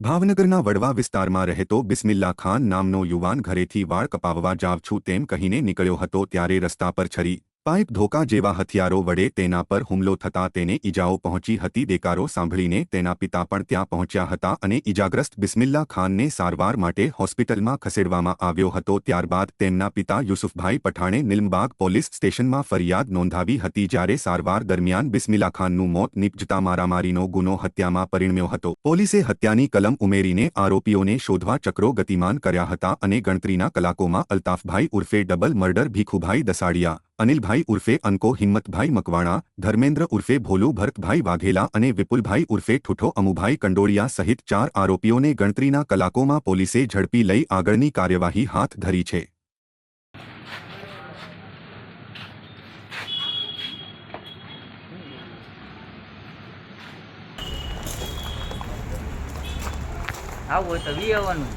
ભાવનગરના વડવા વિસ્તારમાં રહેતો બિસ્મિલ્લા ખાન નામનો યુવાન ઘરેથી વાળ કપાવવા જાવ છું તેમ કહીને નીકળ્યો હતો ત્યારે રસ્તા પર છરી પાઇપ ધોકા જેવા હથિયારો વડે તેના પર હુમલો થતાં તેને ઈજાઓ પહોંચી હતી, દેકારો સાંભળીને તેના પિતા પણ ત્યાં પહોંચ્યા હતા અને ઈજાગ્રસ્ત બિસ્મિલ્લા ખાનને સારવાર માટે હોસ્પિટલમાં ખસેડવામાં આવ્યો હતો. ત્યારબાદ તેમના પિતા યુસુફભાઈ પઠાણે નિલમબાગ પોલીસ સ્ટેશનમાં ફરિયાદ નોંધાવી હતી જ્યારે સારવાર દરમિયાન બિસ્મિલ્લા ખાનનું મોત નીપજતા મારામારીનો ગુનો હત્યામાં પરિણમ્યો હતો. પોલીસે હત્યાની કલમ ઉમેરીને આરોપીઓને શોધવા ચક્રો ગતિમાન કર્યા હતા અને ગણતરીના કલાકોમાં અલ્તાફભાઈ ઉર્ફે ડબલ મર્ડર ભીખુભાઈ દસાડિયા અનિલભાઈ ઉર્ફે અંકો હિંમતભાઈ મકવાણા ધર્મેન્દ્ર ઉર્ફે ભોલુ ભરતભાઈ વાઘેલા અને વિપુલભાઈ ઉર્ફે ઠુઠો અમુભાઈ કંડોળિયા સહિત ચાર આરોપીઓને ગણતરીના કલાકોમાં પોલીસે ઝડપી લઈ આગળની કાર્યવાહી હાથ ધરી છે. આવું હોય તો વી આવવાનું.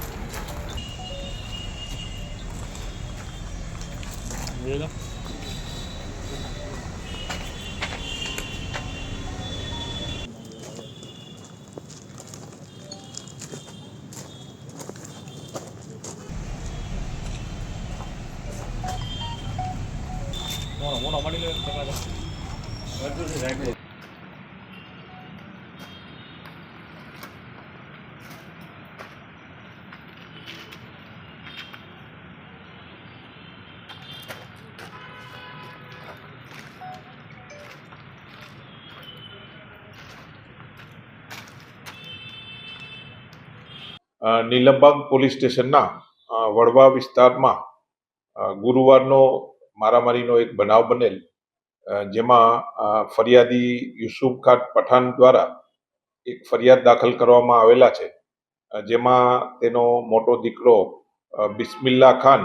નીલમબાગ પોલીસ સ્ટેશનના વડવા વિસ્તારમાં ગુરુવારનો મારામારીનો એક બનાવ બનેલ જેમાં ફરિયાદી યુસુફ ખાન પઠાણ દ્વારા એક ફરિયાદ દાખલ કરવામાં આવેલા છે. જેમાં તેનો મોટો દીકરો બિસ્મિલ્લા ખાન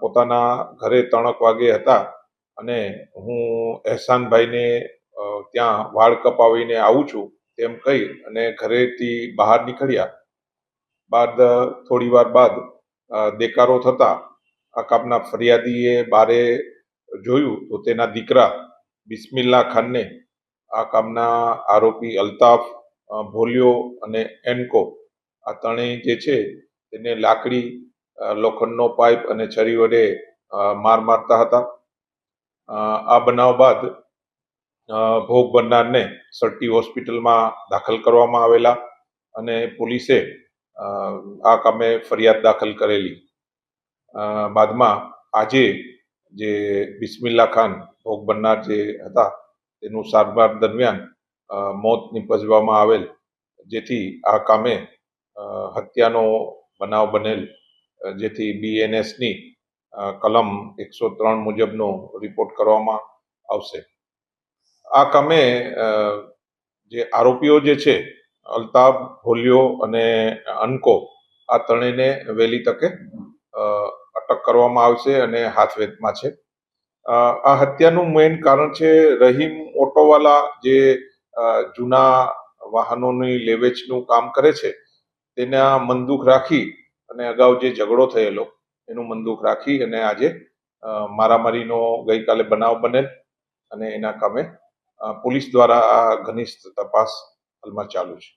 પોતાના ઘરે ત્રણક વાગે હતા અને હું એહસાનભાઈને ત્યાં વાળ કપાવીને આવું છું તેમ કહી અને ઘરેથી બહાર નીકળ્યા. બાદ થોડી વાર બાદ દેકારો થતા આ કામના ફરિયાદીએ બારે જોયું તો તેના દીકરા બિસ્મિલ્લા ખાનને આ કામના આરોપી અલ્તાફ ભોલિયો અને એન્કો આ ત્રણેય જે છે તેને લાકડી લોખંડનો પાઇપ અને છરી વડે માર મારતા હતા. આ બનાવ બાદ ભોગ બનનારને સરટી હોસ્પિટલમાં દાખલ કરવામાં આવેલા અને પોલીસે આ કામે ફરિયાદ દાખલ કરેલી. બાદમાં આજે જે બિસ્મિલ્લા ખાન, ભોગ બનનાર જે હતા, તેનું સારવાર દરમિયાન મોત નિપજવામાં આવેલ, જેથી આ કામે હત્યાનો બનાવ બનેલ જેથી બીએનએસની કલમ એકસો ત્રણ મુજબનો રિપોર્ટ કરવામાં આવશે. આ કામે જે આરોપીઓ જે છે, અલ્તાફ ભોલિયો અને અનકો આ ત્રણેયને વહેલી તકે અટક કરવામાં આવશે અને હાથવેદમાં છે. આ હત્યાનું મેઇન કારણ છે રહીમ ઓટોવાલા જે જૂના વાહનોની લેવેચનું કામ કરે છે, તેના મનદુખ રાખી અને અગાઉ જે ઝઘડો થયેલો, એનું મનદુખ રાખી અને આજે મારામારીનો ગઈકાલે બનાવ બનેલ અને એના કામે પોલીસ દ્વારા આ ઘનિષ્ઠ તપાસ હાલમાં ચાલુ છે.